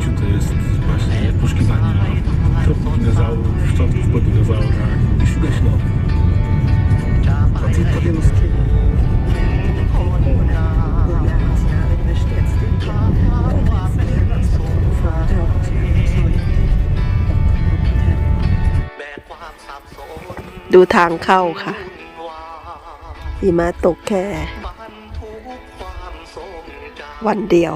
życiu to jest właśnie poszukiwanie trupów dinozaurów, szczątków po dinozaurach i szukać nowych. Tacy italianowskiego. ดูทางเข้าค่ะหิมะตกแค่ วันเดียว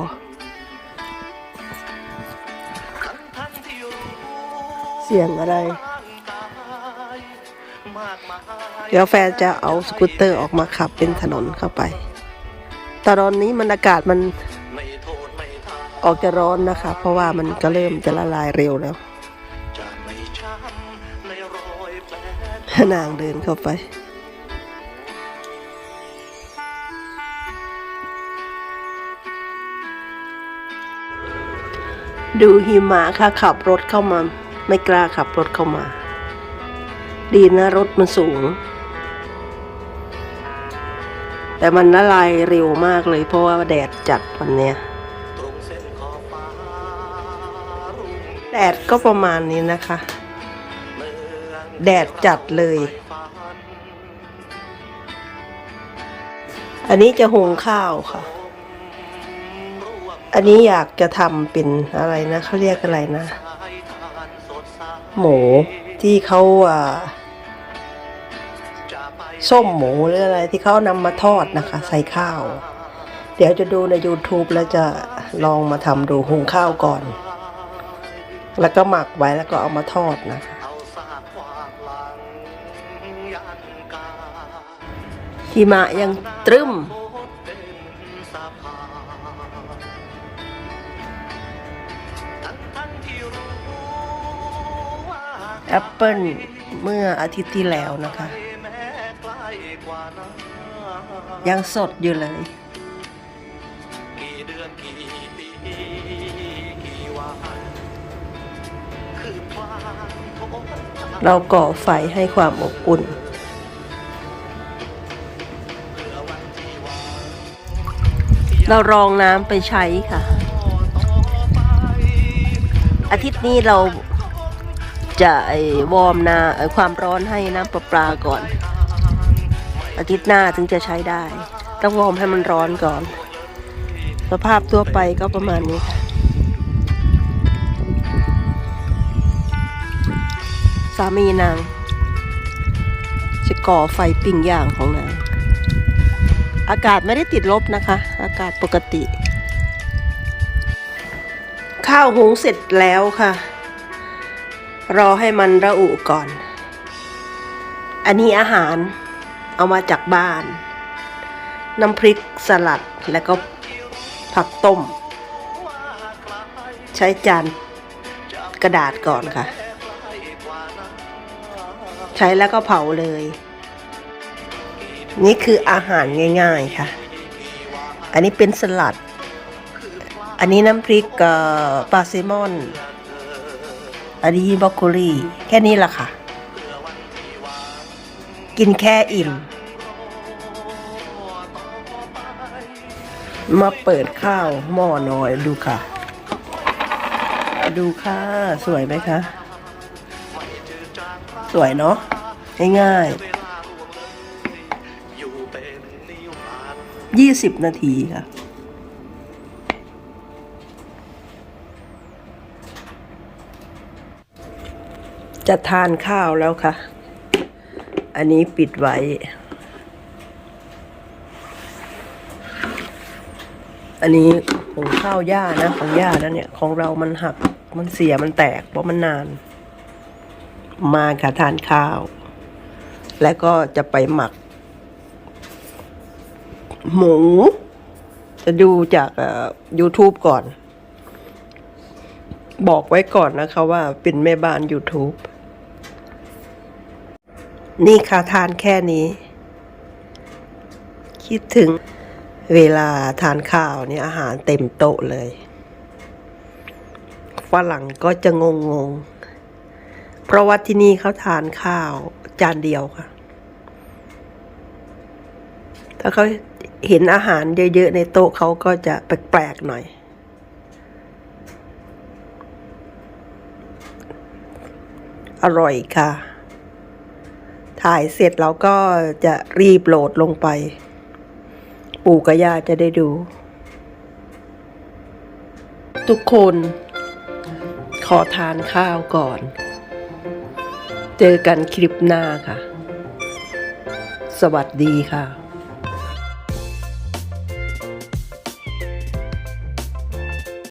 สียงอะไร เดี๋ยวแฟนจะเอาสกูตเตอร์ออกมาขับเป็นถนนเข้าไปแต่ตอนนี้มันอากาศมันออกจะร้อนนะคะ เพราะว่ามันก็เริ่มจะละลายเร็วแล้วนางเดินเข้าไป ดูหิมะค่ะขับรถเข้ามา ไม่กล้าขับรถเข้ามา ดีนะรถมันสูง แต่มันละลายเร็วมากเลยเพราะว่าแดดจัดวันเนี้ยแดดก็ประมาณนี้นะคะ แดดจัดเลย อันนี้จะหุงข้าวค่ะ อันนี้อยากจะทำเป็นอะไรนะเขาเรียกอะไรนะ หมูที่เขาอ่าส้มหมูหรืออะไรที่เขานำมาทอดนะคะ ใส่ข้าว เดี๋ยวจะดูใน YouTube แล้วจะลองมาทำดูหุงข้าวก่อน แล้วก็หมักไว้แล้วก็เอามาทอดนะคะหิมะยังตรึม แอปเปิลเมื่ออาทิตย์ที่แล้วนะคะ ยังสดอยู่เลย เราก่อไฟให้ความอบอุ่นเรารองน้ำไปใช้ค่ะ อาทิตย์นี้เรา จะไอ้วอร์มนาไอ้ความร้อนให้น้ำประปลาก่อน อาทิตย์หน้าถึงจะใช้ได้ ต้องวอร์มให้มันร้อนก่อน สภาพทั่วไปก็ประมาณนี้ค่ะสามีนาง จะก่อไฟปิ้งย่างของนาง อากาศไม่ได้ติดลบนะคะ อากาศปกติ ข้าวหุงเสร็จแล้วค่ะ รอให้มันระอุก่อน อันนี้อาหารเอามาจากบ้าน น้ำพริกสลัดแล้วก็ผักต้ม ใช้จานกระดาษก่อนค่ะ ใช้แล้วก็เผาเลย นี่คืออาหารง่าย ๆค่ะ อันนี้เป็นสลัด อันนี้น้ำพริกปลาแซมอน อันนี้บรอกโคลีแค่นี้ละค่ะ กินแค่อิ่ม มาเปิดข้าวหม้อน้อยดูค่ะ ดูค่ะ สวยไหมคะ สวยเนาะง่ายๆยี่สิบนาทีค่ะ จะทานข้าวแล้วค่ะ อันนี้ปิดไว้ อันนี้ของข้าวย่านะ ของย่านะเนี่ย ของเรามันหัก มันเสีย มันแตก เพราะมันนาน มาค่ะทานข้าว แล้วก็จะไปหมัก หมู จะดูจากเอ่อ YouTube ก่อน บอกไว้ก่อนนะคะว่าเป็นแม่บ้าน YouTube นี่ค่ะทานแค่นี้ คิดถึงเวลาทานข้าวเนี่ยอาหารเต็มโต๊ะเลยฝรั่งก็จะงงงๆเพราะว่าที่นี่เขาทานข้าวจานเดียวค่ะ ถ้าเขาเห็นอาหารเยอะๆในโต๊ะเขาก็จะแปลกๆหน่อย อร่อยค่ะ ถ่ายเสร็จเราก็จะรีบโหลดลงไป ปู่กับย่าจะได้ดู ทุกคนขอทานข้าวก่อน เจอกันคลิปหน้าค่ะ สวัสดีค่ะ